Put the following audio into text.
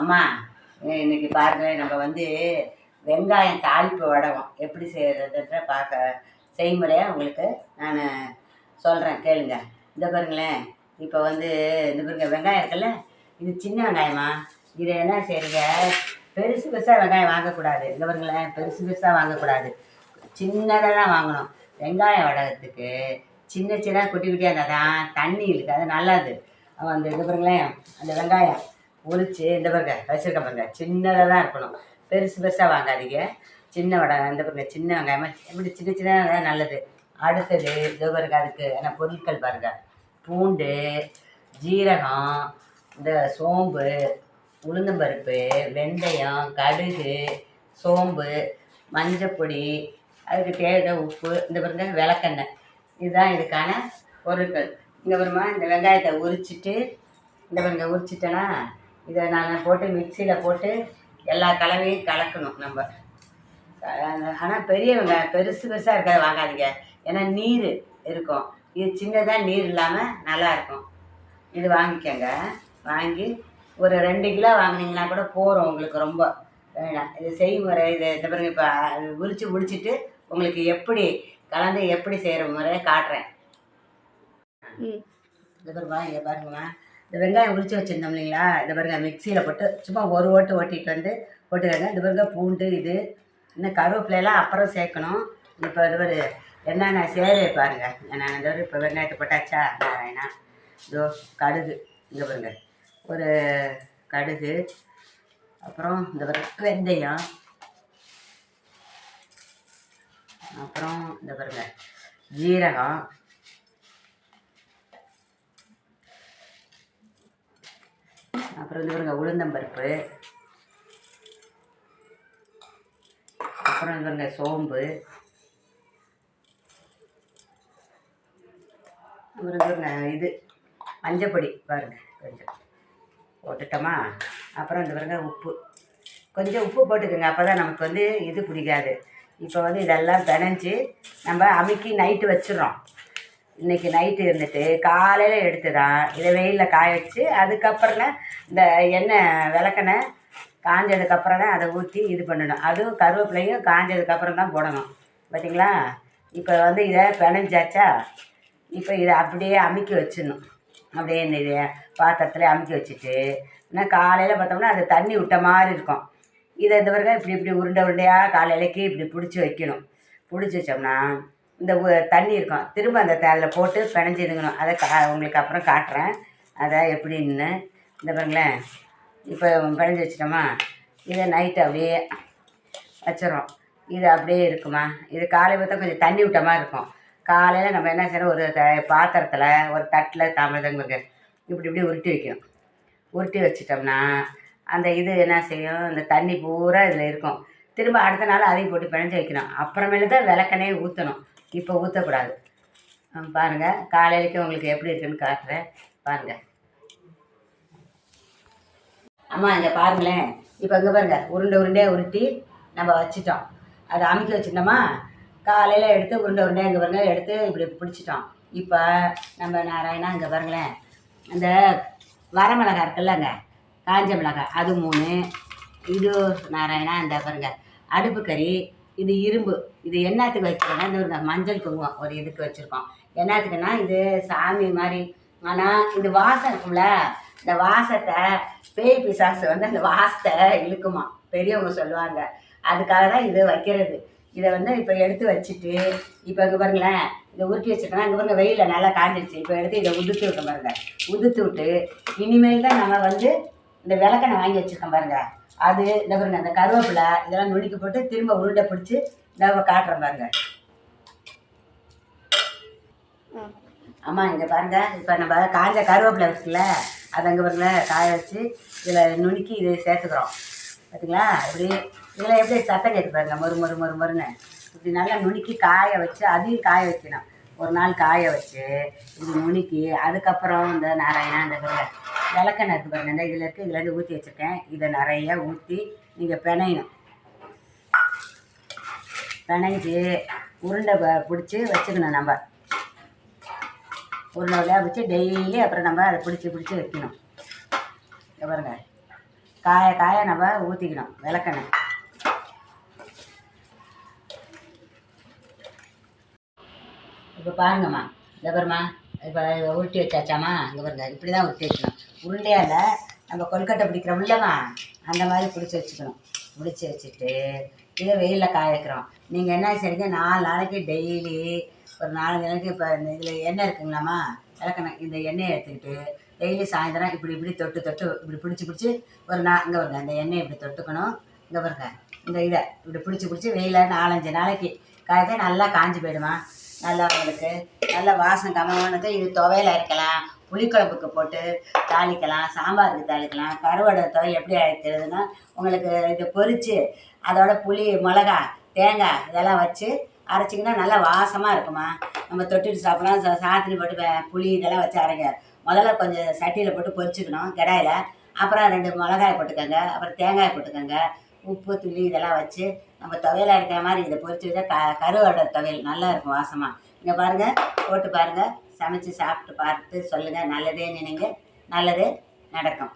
அம்மா இன்னைக்கு பாருங்க நம்ம வந்து வெங்காயம் தாளிப்பு வடகம். எப்படி செய்யறதுன்ற பார்க்க செய்முறையை உங்களுக்கு நான் சொல்கிறேன் கேளுங்க. இந்த பாருங்களேன் இப்போ வந்து இந்த பாருங்க வெங்காயம் இருக்குல்ல இது சின்ன வெங்காயமா? இதை என்ன செய்யுங்க பெருசு பெருசாக வெங்காயம் வாங்கக்கூடாது. இந்த பாருங்களேன் பெருசு பெருசாக வாங்கக்கூடாது. சின்னதாக தான் வாங்கணும். வெங்காயம் வடகத்துக்கு சின்ன சின்ன குட்டி குட்டியாக இருந்தால் தான் தண்ணி இழுக்கு அது நல்லது. அந்த இது பாருங்களேன் அந்த வெங்காயம். உரிச்சு இந்த பாருங்க வச்சிருக்க பாருங்க சின்னதாக தான் இருக்கணும். பெருசு பெருசாக வாங்காதீங்க. சின்ன வடை இந்த பாருங்க சின்ன வெங்காயம் இப்படி சின்ன சின்னதாக நல்லது. அடுத்தது இது பாருங்க அதுக்கு என்ன பொருட்கள் பாருங்க. பூண்டு ஜீரகம் இந்த சோம்பு உளுந்தம்பருப்பு வெந்தயம் கடுகு சோம்பு மஞ்சப்பொடி அதுக்கு தேவை உப்பு இந்த பாருங்க விளக்கெண்ணெய். இதுதான் இதுக்கான பொருட்கள். இந்த பாருமா இந்த வெங்காயத்தை உரிச்சிட்டு இந்த பாருங்க உரிச்சிட்டேன்னா இதை நான் போட்டு மிக்சியில் போட்டு எல்லா கலவையும் கலக்கணும் நம்ம. ஆனால் பெரிய வெங்காயம் பெருசு பெருசாக இருக்காது வாங்காதீங்க. ஏன்னா நீர் இருக்கும். இது சின்னதாக நீர் இல்லாமல் நல்லா இருக்கும். இது வாங்கிக்கோங்க. வாங்கி ஒரு ரெண்டு கிலோ வாங்குனீங்கன்னா கூட போகிறோம் உங்களுக்கு ரொம்ப. வேணாம். இது செய்முறை இது இந்த பாருங்க இப்போ உரித்து முடிச்சிட்டு உங்களுக்கு எப்படி கலந்து எப்படி செய்கிற முறையை காட்டுறேன். பாருமா இங்கே பாருங்கம்மா இந்த வெங்காயம் உரித்து வச்சுருந்தோம் இல்லைங்களா? இந்த பாருங்க மிக்சியில் போட்டு சும்மா ஒரு ஓட்டு ஓட்டிட்டு வந்து போட்டுக்கோங்க. இந்த பாருங்க பூண்டு இது இன்னும் கருவேப்பிலையெல்லாம் அப்புறம் சேர்க்கணும். இப்போ இது ஒரு என்னென்ன சேரு பாருங்க. நான் இந்த ஒரு இப்போ வெங்காயத்தை போட்டாச்சா? நாராயணா. இதோ கடுகு. இந்த பாருங்க. ஒரு கடுகு அப்புறம் இந்த பாருங்க வெந்தயம். அப்புறம் இந்த பாருங்க ஜீரகம். அப்புறம் வந்து பாருங்க உளுந்தம்பருப்பு அப்புறம் இந்த பாருங்க சோம்பு. அப்புறம் பாருங்க இது மஞ்சப்பொடி பாருங்க கொஞ்சம் போட்டுட்டோமா? அப்புறம் இந்த பாருங்க உப்பு. கொஞ்சம் உப்பு போட்டுக்கோங்க அப்போ தான் நமக்கு வந்து இது பிடிக்காது. இப்போ வந்து இதெல்லாம் பிணைஞ்சு நம்ம அமுக்கி நைட்டு வச்சிடுறோம். இன்னைக்கு நைட்டு இருந்துட்டு காலையில் எடுத்து தான் இதை வெயிலில் காய வச்சு அதுக்கப்புறம் இந்த எண்ணெய் விளக்கெண்ணெய் காஞ்சதுக்கப்புறம் தான் அதை ஊற்றி இது பண்ணணும். அதுவும் கருவேப்பிலையும் காஞ்சதுக்கப்புறம் தான் போடணும். பார்த்தீங்களா இப்போ வந்து இதை பிணைஞ்சாச்சா இப்போ இதை அப்படியே அமுக்கி வச்சிடணும். அப்படியே இந்த இதை பாத்திரத்தில் அமுக்கி வச்சுட்டு இன்னும் காலையில் பார்த்தோம்னா அது தண்ணி விட்ட மாதிரி இருக்கும். இதை இந்த பிறகு இப்படி இப்படி உருண்டை உருண்டையாக காலையிலக்கு இப்படி பிடிச்சி வைக்கணும். பிடிச்சி வச்சோம்னா இந்த தண்ணி இருக்கும். திரும்ப அந்த அதில் போட்டு பிணைஞ்சிதுங்கணும் அதை கா உங்களுக்கு அப்புறம் காட்டுறேன். அதை எப்படின்னு. இந்த பாருங்களேன் இப்போ பிணைஞ்சி வச்சிட்டோமா? இதை நைட்டு அப்படியே வச்சிடறோம். இது அப்படியே இருக்குமா? இது காலை பார்த்தா கொஞ்சம் தண்ணி விட்ட மாதிரி இருக்கும். காலையில் நம்ம என்ன செய்யணும்? ஒரு த பாத்திரத்தில் ஒரு தட்டில் தாமிரதங்களுக்கு இப்படி இப்படி உருட்டி வைக்கணும். உருட்டி வச்சிட்டோம்னா அந்த இது என்ன செய்யும்? இந்த தண்ணி பூரா இதில் இருக்கும். திரும்ப அடுத்த நாள் அதையும் போட்டு பிணைஞ்சி வைக்கணும். அப்புறமேலு தான் விளக்கெண்ணெயை ஊற்றணும் இப்போ ஊற்றக்கூடாது பாருங்கள் காலையிலக்கு உங்களுக்கு எப்படி இருக்குன்னு காட்டுறேன். பாருங்கள் அம்மா இங்கே பாருங்களேன். இப்போ இங்கே பாருங்கள் உருண்டை உருண்டையாக உருட்டி நம்ம வச்சிட்டோம். அதை அமைக்க வச்சிருந்தோமா காலையில் எடுத்து உருண்டை உருண்டையாக இங்கே பாருங்கள் எடுத்து இப்படி பிடிச்சிட்டோம். இப்போ நம்ம நாராயணா இங்கே பாருங்களேன். அந்த வரமிளகா இருக்குல்லங்க காஞ்ச மிளகாய் அது மூணு. இது நாராயணா இந்த பாருங்கள் அடுப்பு கறி இது இரும்பு. இது என்னத்துக்கு வச்சுருக்கோன்னா இந்த ஒரு மஞ்சள் குங்குமம் ஒரு இதுக்கு வச்சுருக்கோம். என்னத்துக்குன்னா இது சாமி மாதிரி. ஆனால் இந்த வாசம் இருக்கும்ல இந்த வாசத்தை பேய் பிசாசு வந்து அந்த வாசத்தை இழுக்குமா? பெரியவங்க சொல்லுவாங்க. அதுக்காக தான் இது வைக்கிறது. இதை வந்து இப்போ எடுத்து வச்சுட்டு இப்போ இங்கே பாருங்களேன் இதை உருட்டி வச்சுருக்கோன்னா இங்கே பாருங்க வெயிலில் நல்லா காஞ்சிடுச்சு இப்போ எடுத்து இதை உதுத்து விட்டோம் பாருங்க. உதுத்து விட்டு இனிமேல் தான் நம்ம வந்து இந்த விளக்கெண்ணெய் வாங்கி வச்சுருக்கோம் பாருங்கள் அது இந்த பாருங்க அந்த கருவேப்பிலை இதெல்லாம் நுணுக்கி போட்டு திரும்ப உருண்டை பிடிச்சி நம்ம காட்டுறேன் பாருங்க. ஆமாம் அம்மா இங்கே பாருங்க இப்போ நம்ம காஞ்ச கருவேப்பிலை இருக்குல்ல அதை அங்கே பாருங்க காய வச்சு இதில் நுணுக்கி இது சேர்த்துக்கிறோம். பார்த்தீங்களா இப்படி இதில் எப்படி சத்தம் கேட்டு பாருங்க மொறு மொறு மொறு மொறுன்னு. இப்படி நல்லா நுணுக்கி காய வச்சு அதையும் காய வைக்கணும். ஒரு நாள் காய வச்சு இது நுணுக்கி அதுக்கப்புறம் இந்த நாராயணா இந்த விளக்கெண்ணெய் இருக்குது பாருங்க. இந்த இதில் இருக்குது இதுலேருந்து ஊற்றி வச்சுருக்கேன். இதை நிறைய ஊற்றி நீங்கள் பிணையணும். பிணைஞ்சு உருண்டை ப- பிடிச்சி வச்சுக்கணும் நம்ம. உருண்டை உருண்டையாக பிடிச்சி டெய்லி அப்புறம் நம்ம அதை பிடிச்சி பிடிச்சி வைக்கணும். பாருங்க. காய காய நம்ம ஊற்றிக்கணும் விளக்கெண்ணெய். இப்போ பாருங்கம்மா. இந்த பாருமா இப்போ உருட்டி வச்சாச்சாம்மா? இங்கே பாருங்க. இப்படி தான் உருட்டி வைக்கணும் உருண்டையாக இல்லை நம்ம கொல்கட்டை பிடிக்கிறோம்லம்மா அந்த மாதிரி பிடிச்சி வச்சுக்கணும். பிடிச்சி வச்சுட்டு இதை வெயிலில் காய வைக்கிறோம். நீங்கள் என்ன செய்றீங்க? நாலு நாளைக்கு டெய்லி ஒரு நாலஞ்சு நாளைக்கு இப்போ இந்த இதில் எண்ணெய் இருக்குங்களாம்மா இறக்கணும். இந்த எண்ணெயை எடுத்துக்கிட்டு டெய்லி சாயந்தரம் இப்படி இப்படி தொட்டு தொட்டு இப்படி பிடிச்சி பிடிச்சி ஒரு நா இங்கே வருங்க இந்த எண்ணெயை இப்படி தொட்டுக்கணும். இங்கே பாருங்க இந்த இதை இப்படி பிடிச்சி பிடிச்சி வெயிலில் நாலஞ்சு நாளைக்கு காயத்தை நல்லா காஞ்சி போயிடுமா? நல்லா உங்களுக்கு நல்ல வாசம் கமமானது இது துவையில் அரைக்கலாம் புளிக்குழம்புக்கு போட்டு தாளிக்கலாம் சாம்பாருக்கு தாளிக்கலாம் கருவாடை துவையல் எப்படி அரைக்கிறதுன்னா உங்களுக்கு இது பொரித்து அதோட புளி மிளகா தேங்காய் இதெல்லாம் வச்சு அரைச்சிங்கன்னா நல்லா வாசமாக இருக்குமா? நம்ம தொட்டிட்டு சாப்பிடலாம். சாத்தினி போட்டு புளி இதெல்லாம் வச்சு அரைங்க. முதல்ல கொஞ்சம் சட்டியில் போட்டு பொரிச்சுக்கணும் கடாயில். அப்புறம் ரெண்டு மிளகாய் போட்டுக்கோங்க அப்புறம் தேங்காய் போட்டுக்கோங்க. உப்பு துளி இதெல்லாம் வச்சு நம்ம துவையலாக இருக்கிற மாதிரி இதை பொறிச்சு வச்சா க கருவாடை துவையல் நல்லா இருக்கும் வாசமாக இங்கே பாருங்கள் போட்டு பாருங்கள் சமைச்சு சாப்பிட்டு பார்த்து சொல்லுங்கள் நல்லதே நினைங்க. நல்லதே நடக்கும்.